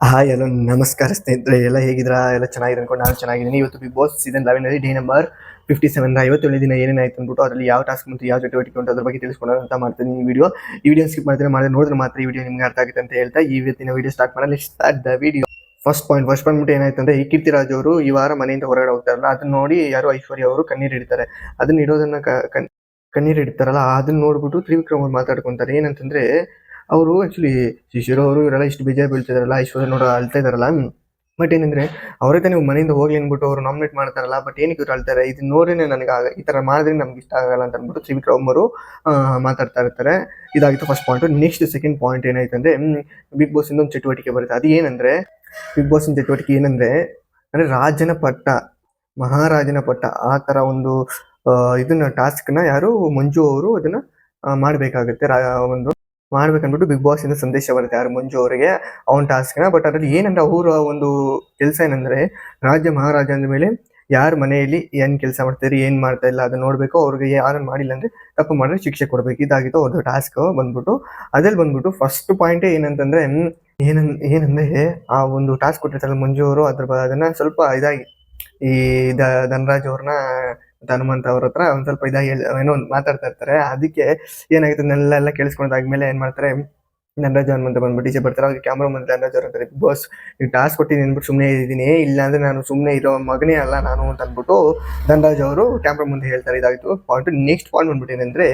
Hi hello ನಮಸ್ಕಾರ ಸ್ನೇಹಿತರೆ. ಎಲ್ಲ ಹೇಗಿದ್ರಾ ಎಲ್ಲ ಚೆನ್ನಾಗಿದೆ ಅನ್ಕೊಂಡು ನಾನು ಚೆನ್ನಾಗಿದ್ದೀನಿ. ಇವತ್ತು ಬಿಗ್ ಬಾಸ್ ಸೀಸನ್ ಲೆವೆನ್ ಅಲ್ಲಿ ಡೇ ನಂಬರ್ ಫಿಫ್ಟಿ ಸೆವೆನ್ ಐವತ್ತೇಳು ದಿನ ಏನೇನಾಯ್ತು ಅಂದ್ಬಿಟ್ಟು ಅದರಲ್ಲಿ ಯಾವ ಟಾಸ್ಕ್ ಮತ್ತು ಯಾವ ಚಟುವಟಿಕೆ ಉಂಟು ಅದ್ರ ಬಗ್ಗೆ ತಿಳಿಸ್ಕೊಳ್ಳೋಣ ಅಂತ ಮಾಡ್ತೀನಿ ಈ ವಿಡಿಯೋ ಈ ವಿಡಿಯೋ ಸ್ಕಿಪ್ ಮಾಡಿದ್ರೆ ಮಾಡಿದ್ರೆ ನೋಡಿದ್ರೆ ಮಾತ್ರ ಈ ವಿಡಿಯೋ ನಿಮ್ಗೆ ಅರ್ಥ ಆಗುತ್ತೆ ಅಂತ ಹೇಳ್ತಾ ಈ ಇವತ್ತಿನ ವಿಡಿಯೋ ಸ್ಟಾರ್ಟ್ ಮಾಡಲಿ start the video first point first point ಏನಾಯ್ತು ಅಂದ್ರೆ ಈ ಕೀರ್ತಿರಾಜ್ ಅವರು ಈ ವಾರ ಮನೆಯಿಂದ ಹೊರಗಡೆ ಹೋಗ್ತಾರಲ್ಲ, ಅದನ್ನ ನೋಡಿ ಯಾರು ಐಶ್ವರ್ಯ ಅವರು ಕಣ್ಣೀರು ಇಡ್ತಾರೆ. ಅದನ್ನ ಇಡೋದನ್ನ ಕಣ್ಣೀರು ಇಡ್ತಾರಲ್ಲ, ಅದನ್ನ ನೋಡ್ಬಿಟ್ಟು ತ್ರಿವಿಕ್ರಮ್ ಅವ್ರು ಮಾತಾಡ್ಕೊಂತಾರೆ. ಏನಂತಂದ್ರೆ ಅವರು ಆ್ಯಕ್ಚುಲಿ ಶಿಶಿರು ಅವರು ಇವರೆಲ್ಲ ಇಷ್ಟು ಬಿಜೆ ಬೀಳ್ತಿದಾರಲ್ಲ, ಐಶ್ವರ್ಯ ನೋಡೋ ಅಳ್ತಾ ಇದಾರಲ್ಲ. ಬಟ್ ಏನಂದ್ರೆ ಅವರೇ ತಾನೇ ಮನೆಯಿಂದ ಹೋಗ್ಲಿ ಅಂದ್ಬಿಟ್ಟು ಅವರು ನಾಮಿನೇಟ್ ಮಾಡ್ತಾರಲ್ಲ ಬಟ್ ಏನಕ್ಕೆ ಇವ್ರು ಅಳ್ತಾರೆ? ಇದು ನೋಡಿನ ನನಗೆ ಆಗ ಈ ತರ ಮಾಡಿದ್ರೆ ನಮ್ಗೆ ಇಷ್ಟ ಆಗಲ್ಲ ಅಂತ ಅಂದ್ಬಿಟ್ಟು ತ್ರಿವಿಕ್ರಮ್ ಅವರು ಮಾತಾಡ್ತಾ ಇರ್ತಾರೆ. ಇದಾಗಿತ್ತು first point next second point ಏನಾಯ್ತು ಅಂದ್ರೆ ಬಿಗ್ ಬಾಸ್ ಇಂದ ಒಂದು ಚಟುವಟಿಕೆ ಬರುತ್ತೆ. ಅದು ಏನಂದ್ರೆ ಬಿಗ್ ಬಾಸ್ ಚಟುವಟಿಕೆ ಏನಂದ್ರೆ, ಅಂದ್ರೆ ರಾಜನ ಪಟ್ಟ, ಮಹಾರಾಜನ ಪಟ್ಟ, ಆ ತರ ಒಂದು ಇದನ್ನ ಟಾಸ್ಕ್ನ ಯಾರು, ಮಂಜು ಅವರು ಅದನ್ನ ಮಾಡಬೇಕಾಗುತ್ತೆ. ಒಂದು ಮಾಡ್ಬೇಕನ್ಬಿಟ್ಟು ಬಿಗ್ ಬಾಸ್ ಇಂದ ಸಂದೇಶ ಬರುತ್ತೆ ಯಾರು ಮಂಜು ಅವರಿಗೆ, ಅವನ ಟಾಸ್ಕ್ನ ಬಟ್ ಅದರಲ್ಲಿ ಏನಂದ್ರೆ ಅವರ ಒಂದು ಕೆಲಸ ಏನಂದ್ರೆ, ರಾಜ್ಯ ಮಹಾರಾಜ ಅಂದ ಮೇಲೆ ಯಾರ ಮನೆಯಲ್ಲಿ ಏನ್ ಕೆಲಸ ಮಾಡ್ತಾರೆ ಏನ್ ಮಾಡ್ತಾ ಇಲ್ಲ, ಅದನ್ನ ನೋಡ್ಬೇಕು. ಅವ್ರಿಗೆ ಯಾರನ್ನ ಮಾಡಿಲ್ಲ ಅಂದ್ರೆ ತಪ್ಪು ಮಾಡಿದ್ರೆ ಶಿಕ್ಷೆ ಕೊಡ್ಬೇಕು. ಇದಾಗಿತ್ತು ಅವ್ರದ್ದು ಟಾಸ್ಕ್ ಬಂದ್ಬಿಟ್ಟು. ಅದ್ರಲ್ಲಿ ಬಂದ್ಬಿಟ್ಟು ಫಸ್ಟ್ ಪಾಯಿಂಟ್ ಏನಂತಂದ್ರೆ ಏನ ಏನನ್, ಏನಂದ್ರೆ ಆ ಒಂದು ಟಾಸ್ಕ್ ಕೊಟ್ಟಿರ್ತಾರೆ ಮಂಜು ಅವರು, ಅದ್ರ ಅದನ್ನ ಸ್ವಲ್ಪ ಇದಾಗಿ ಈ ಧನರಾಜ್ ಅವ್ರನ್ನ ಹನುಮಂತ ಅವ್ರ ಹತ್ರ ಒಂದ್ ಸ್ವಲ್ಪ ಇದಾಗಿ ಏನೋ ಒಂದು ಮಾತಾಡ್ತಾ ಇರ್ತಾರೆ. ಅದಕ್ಕೆ ಏನಾಗುತ್ತೆ ಎಲ್ಲ ಕೇಳಿಸ್ಕೊಂಡಾದ್ಮೇಲೆ ಏನ್ ಮಾಡ್ತಾರೆ, ಧನರಾಜ್ ಹನುಮಂತ ಬಂದ್ಬಿಟ್ಟು ಈಚೆ ಬರ್ತಾರೆ. ಅವ್ರಿಗೆ ಕ್ಯಾಮ್ರಾ ಮುಂದೆ ಧನರಾಜ್ ಅವ್ರ ಅಂತಾರೆ ಬಾಸ್ ನೀವು ಟಾಸ್ಕ್ ಕೊಟ್ಟಿ ಅಂದ್ಬಿಟ್ಟು ಸುಮ್ಮನೆ ಇದ್ದೀನಿ ಇಲ್ಲ ಅಂದ್ರೆ ನಾನು ಸುಮ್ಮನೆ ಇರೋ ಮಗನೇ ಅಲ್ಲ ನಾನು ಅಂತ ಅಂದ್ಬಿಟ್ಟು ಧನರಾಜ್ ಅವರು ಕ್ಯಾಮ್ರಾ ಮುಂದೆ ಹೇಳ್ತಾರೆ. ಇದಾಯ್ತು. ಪಾಯಿಂಟ್ ನೆಕ್ಸ್ಟ್ ಪಾಯಿಂಟ್ ಬಂದ್ಬಿಟ್ಟು ಏನಂದ್ರೆ,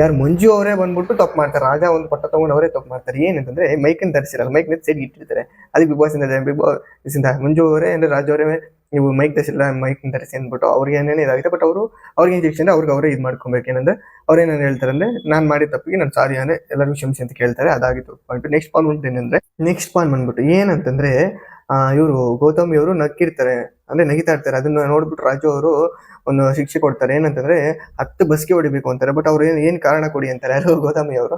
ಯಾರು ಮಂಜು ಅವರೇ ಬಂದ್ಬಿಟ್ಟು ತಪ್ಪು ಮಾಡ್ತಾರೆ. ರಾಜ ಒಂದು ಪಟ್ಟ ತಗೊಂಡು ಅವರೇ ತಪ್ಪು ಮಾಡ್ತಾರೆ. ಏನಂತಂದ್ರೆ ಮೈಕ್ ಅನ್ನು ಧರಿಸಿರಲ್ಲ ಮೈಕ್ ಸೈಡ್ ಇಟ್ಟಿರ್ತಾರೆ. ಅದಕ್ಕೆ ಬಿಗ್ ಬಾಸ್ ಇಂದ ಬಿಗ್ ಬಾಸ್ ಇಂದ, ಮಂಜು ಅವರೇ ಅಂದ್ರೆ ರಾಜ ಅವರೇ ನೀವು ಮೈಕ್ ಧರಿಸಿಲ್ಲ ಮೈಕ್ ಧರಿಸಿ ಅಂದ್ಬಿಟ್ಟು ಅವ್ರಿಗೆ ಏನೇನು ಇದಾಗುತ್ತೆ ಬಟ್ ಅವರು ಅವ್ರಿಗೆ ಇಂಜೆಕ್ಷನ್ ಅವ್ರಿಗೆ ಅವರೇ ಇದು ಮಾಡ್ಕೊಬೇಕು. ಏನಂದ್ರೆ ಅವ್ರೇನೇನು ಹೇಳ್ತಾರೆ ಅಂದ್ರೆ, ನಾನು ಮಾಡಿದ ತಪ್ಪಿಗೆ ನಾನು ಸಾರಿ ಅಂದ್ರೆ ಎಲ್ಲರಿಗೂ ಕ್ಷಮಿಸಿ ಅಂತ ಕೇಳ್ತಾರೆ, ಅದಾಗಿತ್ತು ಪಾಯಿಂಟ್ ನೆಕ್ಸ್ಟ್ ಪಾಯಿಂಟ್ ಬಂದ್ಬಿಟ್ಟು ಏನಂದ್ರೆ ನೆಕ್ಸ್ಟ್ ಪಾಯಿಂಟ್ ಬಂದ್ಬಿಟ್ಟು ಏನಂತಂದ್ರೆ ಇವರು ಗೌತಮಿ ಅವರು ನಕ್ಕಿರ್ತಾರೆ, ಅಂದ್ರೆ ನಗಿತಾ ಇರ್ತಾರೆ ಅದನ್ನ ನೋಡ್ಬಿಟ್ಟು ರಾಜು ಅವರು ಒಂದು ಶಿಕ್ಷೆ ಕೊಡ್ತಾರೆ. ಏನಂತಂದ್ರೆ, ಹತ್ತು ಬಸ್ಗೆ ಹೊಡಿಬೇಕು ಅಂತಾರೆ ಬಟ್ ಅವ್ರು ಏನ್ ಏನ್ ಕಾರಣ ಕೊಡಿ ಅಂತಾರೆ, ಯಾರು? ಗೌತಮಿ ಅವರು.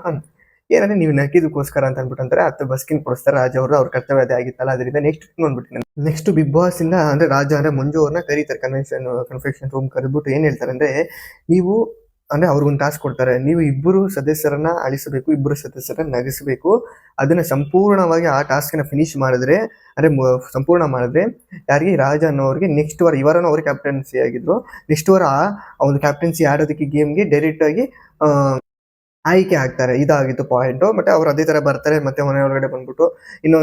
ಏನಂದ್ರೆ ನೀವು ನಕ್ಕಿದಕ್ಕೋಸ್ಕರ ಅಂತ ಅಂದ್ಬಿಟ್ಟು ಅಂತಾರೆ ಹತ್ತು ಬಸ್ಕಿನ್ ಕೊಡಿಸ್ತಾರೆ, ರಾಜ ಅವರು ಅವ್ರ ಕರ್ತವ್ಯ ಅದೇ ಆಗಿತ್ತಲ್ಲ, ಅದರಿಂದ ನೆಕ್ಸ್ಟ್ ಬಂದ್ಬಿಟ್ಟು ನೆಕ್ಸ್ಟ್ ಬಿಗ್ ಬಾಸ್ ಇಂದ ಅಂದ್ರೆ ರಾಜ ಅಂದ್ರೆ ಮಂಜು ಅವ್ರನ್ನ ಕರೀತಾರೆ ಕನ್ವೆನ್ಷನ್ ಕನ್ಫೆಕ್ಷನ್ ರೂಮ್ ಕರೆದ್ಬಿಟ್ಟು ಏನ್ ಹೇಳ್ತಾರೆ ಅಂದ್ರೆ, ನೀವು ಅಂದ್ರೆ ಅವ್ರಿಗೊಂದು ಟಾಸ್ಕ್ ಕೊಡ್ತಾರೆ, ನೀವು ಇಬ್ಬರು ಸದಸ್ಯರನ್ನ ಅಳಿಸಬೇಕು, ಇಬ್ಬರು ಸದಸ್ಯರನ್ನ ನಗಿಸಬೇಕು, ಅದನ್ನ ಸಂಪೂರ್ಣವಾಗಿ ಆ ಟಾಸ್ಕ್ನ ಫಿನಿಶ್ ಮಾಡಿದ್ರೆ, ಅಂದ್ರೆ ಸಂಪೂರ್ಣ ಮಾಡಿದ್ರೆ ಯಾರಿಗೆ? ರಾಜ ಅನ್ನೋರಿಗೆ ನೆಕ್ಸ್ಟ್ ವಾರ ಇವರನ್ನು ಅವ್ರ ಕ್ಯಾಪ್ಟನ್ಸಿ ಆಗಿದ್ರು. ನೆಕ್ಸ್ಟ್ ವಾರ ಆ ಒಂದು ಕ್ಯಾಪ್ಟನ್ಸಿ ಆಡೋದಕ್ಕೆ ಗೇಮ್ಗೆ ಡೈರೆಕ್ಟ್ ಆಗಿ ಆಯ್ಕೆ ಆಗ್ತಾರೆ. ಇದಾಗಿತ್ತು ಪಾಯಿಂಟ್ ಮತ್ತೆ ಅವ್ರು ಅದೇ ತರ ಬರ್ತಾರೆ, ಮತ್ತೆ ಮನೆ ಒಳಗಡೆ ಬಂದ್ಬಿಟ್ಟು ಇನ್ನು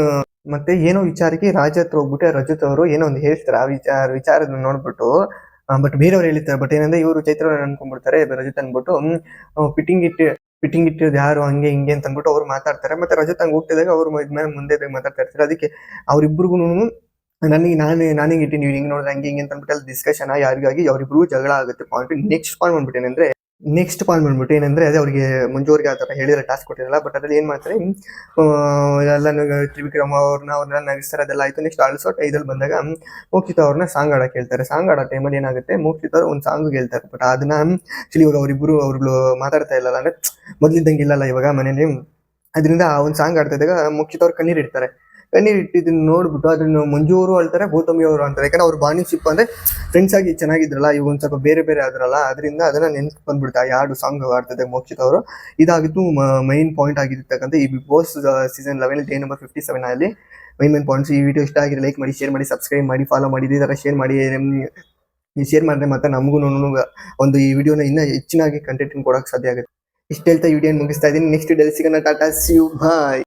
ಮತ್ತೆ ಏನೋ ವಿಚಾರಕ್ಕೆ ರಾಜ ಹತ್ರ ಹೋಗ್ಬಿಟ್ಟು ರಜತ್ ಅವರು ಏನೋ ಒಂದು ಹೇಳ್ತಾರೆ. ಆ ವಿಚಾರ ವಿಚಾರನ ನೋಡ್ಬಿಟ್ಟು ಬಟ್ ಬೇರೆಯವ್ರು ಹೇಳ್ತಾರೆ. ಬಟ್ ಏನಂದ್ರೆ ಇವರು ಚೈತ್ರ ಅನ್ಕೊಂಡ್ಬಿಡ್ತಾರೆ, ರಜತ್ ಅನ್ಬಿಟ್ಟು ಫಿಟ್ಟಿಂಗ್ ಇಟ್ಟು ಫಿಟ್ಟಿಂಗ್ ಇಟ್ಟಿರೋದು ಯಾರು, ಹಂಗೆ, ಹಿಂಗೆ ಅಂತ ಅಂದ್ಬಿಟ್ಟು ಅವ್ರು ಮಾತಾಡ್ತಾರೆ. ಮತ್ತೆ ರಜತ್ ಹಂಗೆ ಹೋಗ್ತಿದ್ದಾಗ ಅವ್ರು ಇದ್ಮೇಲೆ ಮುಂದೆ ಮಾತಾಡ್ತಾ ಇರ್ತಾರೆ. ಅದಕ್ಕೆ ಅವ್ರಿಬ್ರಿಗೂ ನನಗೆ, ನಾನು ನಾನು ಇಟ್ಟು ನೀವು ಹಿಂಗೆ ನೋಡಿದ್ರೆ ಹಂಗೆ, ಹಿಂಗೆ ಅಂತ ಅಂದ್ಬಿಟ್ಟು ಅಲ್ಲಿ ಡಿಸ್ಕಷನ್ ಯಾರಿಗಾಗಿ ಅವರಿಬ್ರಿಗೂ ಜಗಳ ಆಗುತ್ತೆ ಪಾಯಿಂಟ್ ನೆಕ್ಸ್ಟ್ ಪಾಯಿಂಟ್ ಬಂದ್ಬಿಟ್ಟು ನೆಕ್ಸ್ಟ್ ಪಾಯಿಂಟ್ ಬಂದ್ಬಿಟ್ಟು ಏನಂದ್ರೆ ಅದೇ ಅವರಿಗೆ ಮಂಜು ಅವ್ರಿಗೆ ಆ ಥರ ಹೇಳಿದ್ರೆ ಟಾಸ್ಕ್ ಕೊಟ್ಟಿರಲ್ಲ ಬಟ್ ಅದ್ರಲ್ಲಿ ಏನು ಮಾಡ್ತಾರೆ ಎಲ್ಲ ತ್ರಿವಿಕ್ರಮ ಅವ್ರನ್ನ ಅವ್ರನ್ನ ನಗಿಸ್ತಾರೆ, ಅದೆಲ್ಲ ಆಯಿತು. ನೆಕ್ಸ್ಟ್ ಆಲ್ಸೋ ಐದಲ್ಲಿ ಬಂದಾಗ ಮೋಕ್ಷಿತ ಅವ್ರನ್ನ ಸಾಂಗ್ ಆಡೋಕೆ ಹೇಳ್ತಾರೆ. ಸಾಂಗ್ ಆಡೋ ಟೈಮಲ್ಲಿ ಏನಾಗುತ್ತೆ, ಮೋಕ್ಷಿತ ಅವ್ರು ಒಂದು ಸಾಂಗ್ ಹೇಳ್ತಾರೆ. ಬಟ್ ಅದನ್ನ ಆ್ಯಕ್ಚುಲಿ ಇವಾಗ ಅವರಿಬ್ಬರು ಅವ್ರುಗಳು ಮಾತಾಡ್ತಾ ಇಲ್ಲಲ್ಲ, ಅಂದ್ರೆ ಮೊದಲಿದ್ದಂಗೆ ಇಲ್ಲಲ್ಲ ಇವಾಗ ಮನೇಲಿ ಅದರಿಂದ ಆ ಒಂದು ಸಾಂಗ್ ಆಡ್ತಾ ಇದ್ದಾಗ ಮೋಕ್ಷಿತ ಅವ್ರು ಕಣ್ಣೀರು ಇಡ್ತಾರೆ. ಕಣ್ಣೀರ್ ಇಟ್ಟಿದ್ದೀನಿ ನೋಡ್ಬಿಟ್ಟು ಅದನ್ನು ಅವರು ಅಳ್ತಾರೆ ಗೌತಮಿ ಅವರು ಅಂತಾರೆ. ಯಾಕಂದ್ರೆ ಅವ್ರ ಬಾಣಿಶಿಪ್ ಅಂದ್ರೆ ಫ್ರೆಂಡ್ಸ್ ಆಗಿ ಚೆನ್ನಾಗಿದ್ರಲ್ಲ, ಇವಾಗ ಒಂದ್ ಸ್ವಲ್ಪ ಬೇರೆ ಬೇರೆ ಆದ್ರಲ್ಲ ಅದರಿಂದ ಅದನ್ನ ನೆನ್ಸ್ಕೊಂಡ್ ಬಂದ್ಬಿಡ್ತಾ ಯಾರು ಸಾಂಗ್ ಆಡ್ತದೆ ಮೋಕ್ಷಿತ್ ಅವರು. ಇದಾಗಿತ್ತು ಮೈನ್ ಪಾಯಿಂಟ್ ಆಗಿರ್ತಕ್ಕಂಥ ಈ Bigg Boss season eleven day number fifty seven ಅಲ್ಲಿ ಮೈನ್ ಮೈನ್ ಪಾಯಿಂಟ್ಸ್ ಈ ವಿಡಿಯೋ ಇಷ್ಟ ಆಗಿದ್ರೆ ಲೈಕ್ ಮಾಡಿ ಶೇರ್ ಮಾಡಿ ಸಬ್ಸ್ಕ್ರೈಬ್ ಮಾಡಿ ಫಾಲೋ ಮಾಡಿ, ಇದೇ ತರ ಶೇರ್ ಮಾಡಿ. ನೀವು ಶೇರ್ ಮಾಡಿದ್ರೆ ಮತ್ತೆ ನಮಗೂ ಒಂದು ಈ ವಿಡಿಯೋನ ಇನ್ನೂ ಹೆಚ್ಚಿನಾಗಿ ಕಂಟೆಂಟ್ ಕೊಡೋಕೆ ಸಾಧ್ಯ ಆಗುತ್ತೆ. ಇಷ್ಟು ಹೇಳ್ತಾ ವಿಡಿಯೋ ಮುಗಿಸ್ತಾ ಇದ್ದೀನಿ. ನೆಕ್ಸ್ಟ್ ಡೆಲ್ ಟಾಟಾ ಸಿ ಯು ಬಾಯ್